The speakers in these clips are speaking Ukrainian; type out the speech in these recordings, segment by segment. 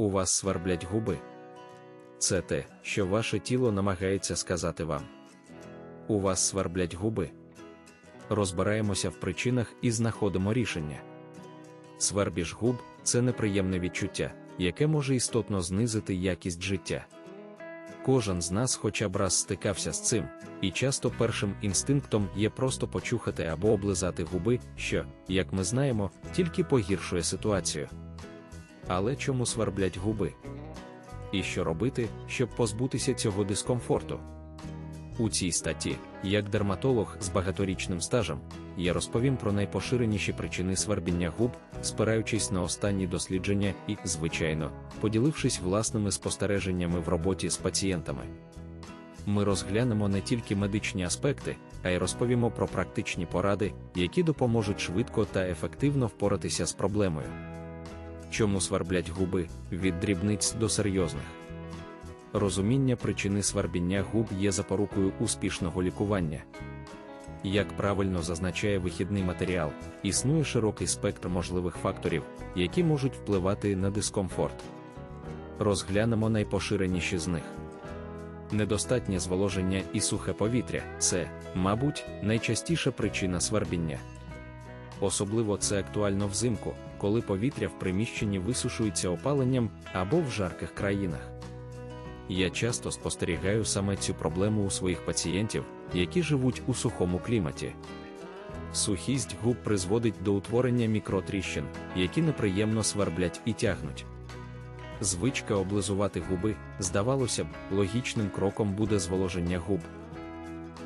у вас сверблять губи. Це те, що ваше тіло намагається сказати вам. У вас сверблять губи. Розбираємося в причинах і знаходимо рішення. Свербіж губ це неприємне відчуття, яке може істотно знизити якість життя. Кожен з нас хоча б раз стикався з цим, і часто першим інстинктом є просто почухати або облизати губи, що, як ми знаємо, тільки погіршує ситуацію. Але чому сверблять губи? І що робити, щоб позбутися цього дискомфорту? У цій статті, як дерматолог з багаторічним стажем, я розповім про найпоширеніші причини свербіння губ, спираючись на останні дослідження і, звичайно, поділившись власними спостереженнями в роботі з пацієнтами. Ми розглянемо не тільки медичні аспекти, а й розповімо про практичні поради, які допоможуть швидко та ефективно впоратися з проблемою. Чому сверблять губи від дрібниць до серйозних? Розуміння причини свербіння губ є запорукою успішного лікування. Як правильно зазначає вихідний матеріал, існує широкий спектр можливих факторів, які можуть впливати на дискомфорт. Розглянемо найпоширеніші з них. Недостатнє зволоження і сухе повітря це, мабуть, найчастіша причина свербіння. Особливо це актуально взимку, коли повітря в приміщенні висушується опаленням або в жарких країнах. Я часто спостерігаю саме цю проблему у своїх пацієнтів, які живуть у сухому кліматі. Сухість губ призводить до утворення мікротріщин, які неприємно сверблять і тягнуть. Звичка облизувати губи, здавалося б, логічним кроком буде зволоження губ.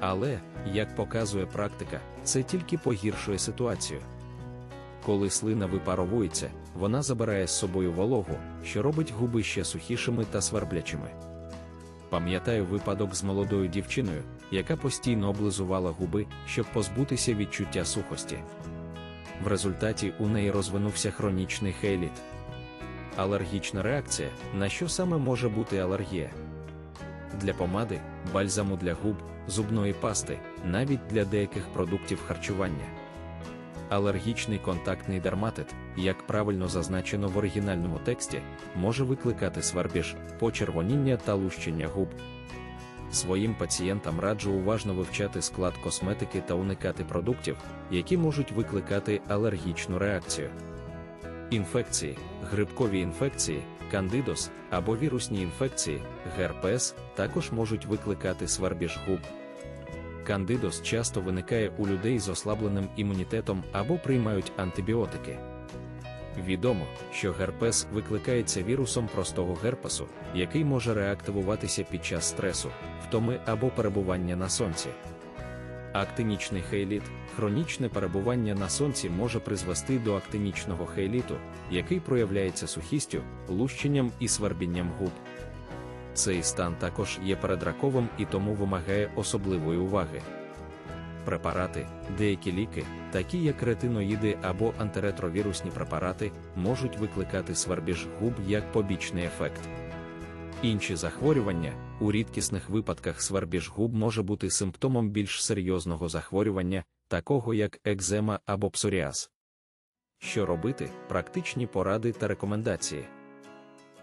Але, як показує практика, це тільки погіршує ситуацію. Коли слина випаровується, вона забирає з собою вологу, що робить губи ще сухішими та сверблячими. Пам'ятаю випадок з молодою дівчиною, яка постійно облизувала губи, щоб позбутися відчуття сухості. В результаті у неї розвинувся хронічний хейліт. Алергічна реакція, на що саме може бути алергія? Для помади, бальзаму для губ, зубної пасти, навіть для деяких продуктів харчування. Алергічний контактний дерматит, як правильно зазначено в оригінальному тексті, може викликати свербіж, почервоніння та лущення губ. Своїм пацієнтам раджу уважно вивчати склад косметики та уникати продуктів, які можуть викликати алергічну реакцію. Інфекції, грибкові інфекції, кандидоз або вірусні інфекції, герпес також можуть викликати свербіж губ. Кандидоз часто виникає у людей з ослабленим імунітетом або приймають антибіотики. Відомо, що герпес викликається вірусом простого герпесу, який може реактивуватися під час стресу, втоми або перебування на сонці. Актинічний хейліт, хронічне перебування на сонці може призвести до актинічного хейліту, який проявляється сухістю, лущенням і свербінням губ. Цей стан також є передраковим і тому вимагає особливої уваги. Препарати, деякі ліки, такі як ретиноїди або антиретровірусні препарати, можуть викликати свербіж губ як побічний ефект. Інші захворювання у рідкісних випадках свербіж губ може бути симптомом більш серйозного захворювання, такого як екзема або псоріаз. Що робити, практичні поради та рекомендації.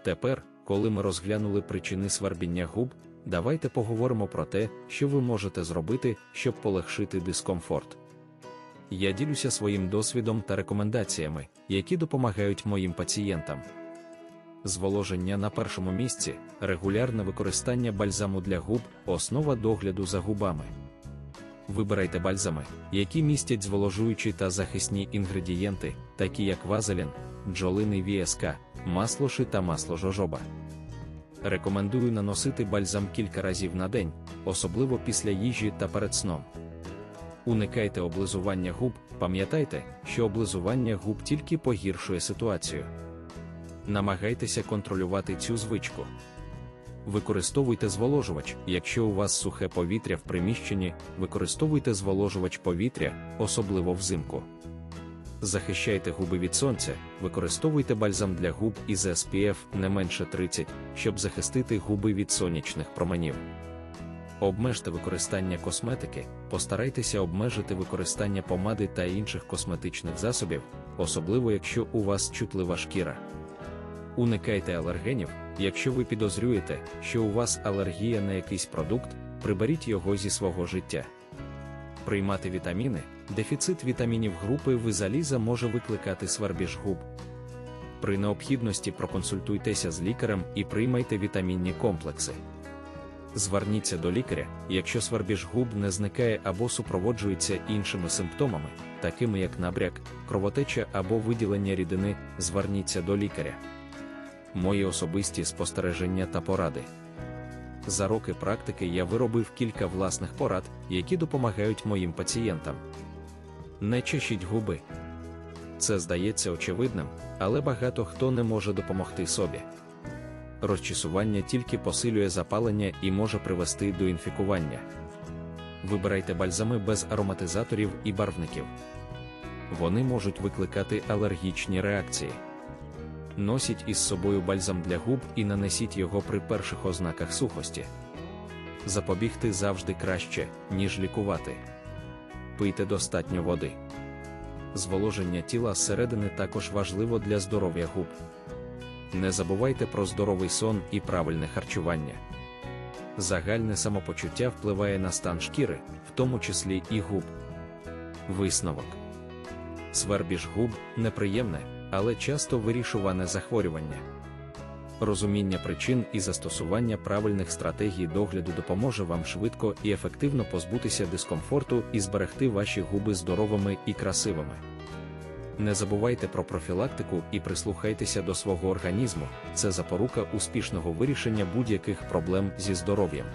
Тепер, коли ми розглянули причини свербіння губ, давайте поговоримо про те, що ви можете зробити, щоб полегшити дискомфорт. Я ділюся своїм досвідом та рекомендаціями, які допомагають моїм пацієнтам. Зволоження на першому місці, регулярне використання бальзаму для губ, основа догляду за губами. Вибирайте бальзами, які містять зволожуючі та захисні інгредієнти, такі як вазелін, бджолиний VSK, маслоши та масло жожоба. Рекомендую наносити бальзам кілька разів на день, особливо після їжі та перед сном. Уникайте облизування губ, пам'ятайте, що облизування губ тільки погіршує ситуацію. Намагайтеся контролювати цю звичку. Використовуйте зволожувач, якщо у вас сухе повітря в приміщенні, використовуйте зволожувач повітря, особливо взимку. Захищайте губи від сонця, використовуйте бальзам для губ із SPF не менше 30, щоб захистити губи від сонячних променів. Обмежте використання косметики, постарайтеся обмежити використання помади та інших косметичних засобів, особливо якщо у вас чутлива шкіра. Уникайте алергенів, якщо ви підозрюєте, що у вас алергія на якийсь продукт, приберіть його зі свого життя. Приймати вітаміни, дефіцит вітамінів групи В заліза може викликати свербіж губ. При необхідності проконсультуйтеся з лікарем і приймайте вітамінні комплекси. Зверніться до лікаря, якщо свербіж губ не зникає або супроводжується іншими симптомами, такими як набряк, кровотеча або виділення рідини, зверніться до лікаря. Мої особисті спостереження та поради. За роки практики я виробив кілька власних порад, які допомагають моїм пацієнтам. Не чешіть губи. Це здається очевидним, але багато хто не може допомогти собі. Розчісування тільки посилює запалення і може привести до інфікування. Вибирайте бальзами без ароматизаторів і барвників. Вони можуть викликати алергічні реакції. Носіть із собою бальзам для губ і нанесіть його при перших ознаках сухості. Запобігти завжди краще, ніж лікувати. Пийте достатньо води. Зволоження тіла зсередини також важливо для здоров'я губ. Не забувайте про здоровий сон і правильне харчування. Загальне самопочуття впливає на стан шкіри, в тому числі і губ. Висновок. Свербіж губ неприємне, але часто вирішуване захворювання. Розуміння причин і застосування правильних стратегій догляду допоможе вам швидко і ефективно позбутися дискомфорту і зберегти ваші губи здоровими і красивими. Не забувайте про профілактику і прислухайтеся до свого організму, це запорука успішного вирішення будь-яких проблем зі здоров'ям.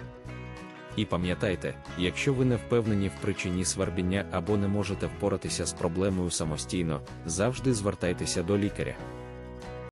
І пам'ятайте, якщо ви не впевнені в причині свербіння або не можете впоратися з проблемою самостійно, завжди звертайтеся до лікаря.